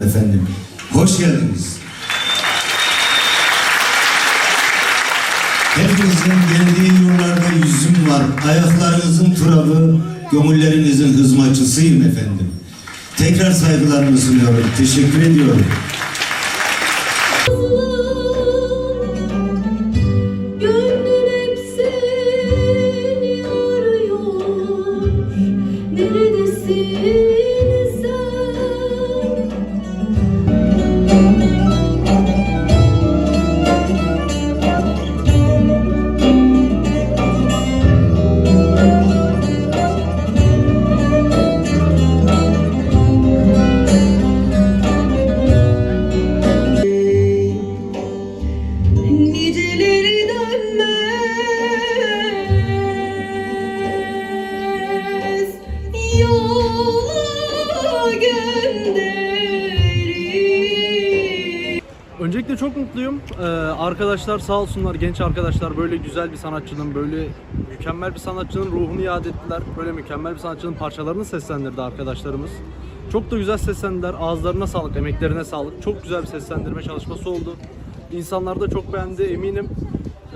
Efendim, hoş geldiniz. Hepinizin geldiği yollarda yüzüm var. Ayaklarınızın turabı, gönüllerinizin hızmacısıyım efendim. Tekrar saygılarımı sunuyorum. Teşekkür ediyorum. Neredesin Öncelikle çok mutluyum. Ee, arkadaşlar sağ olsunlar, genç arkadaşlar böyle güzel bir sanatçının, böyle mükemmel bir sanatçının ruhunu yad ettiler. Böyle mükemmel bir sanatçının parçalarını seslendirdi arkadaşlarımız. Çok da güzel seslendiler. Ağızlarına sağlık, emeklerine sağlık. Çok güzel bir seslendirme çalışması oldu. İnsanlar da çok beğendi eminim.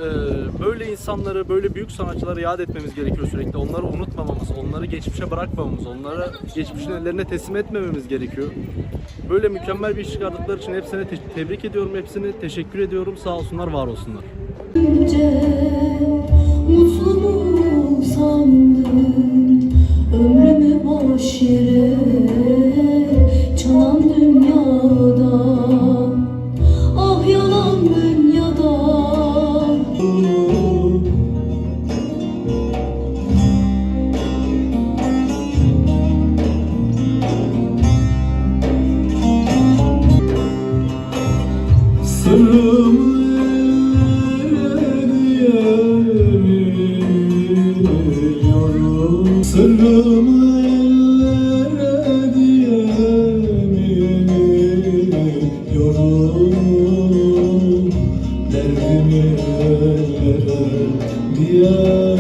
Ee, böyle insanları, böyle büyük sanatçıları yad etmemiz gerekiyor sürekli. Onları unutmamamız, onları geçmişe bırakmamamız, onları geçmişin ellerine teslim etmememiz gerekiyor. Böyle mükemmel bir iş çıkardıkları için hepsine te- tebrik ediyorum, hepsine teşekkür ediyorum. Sağ olsunlar, var olsunlar. Sırrım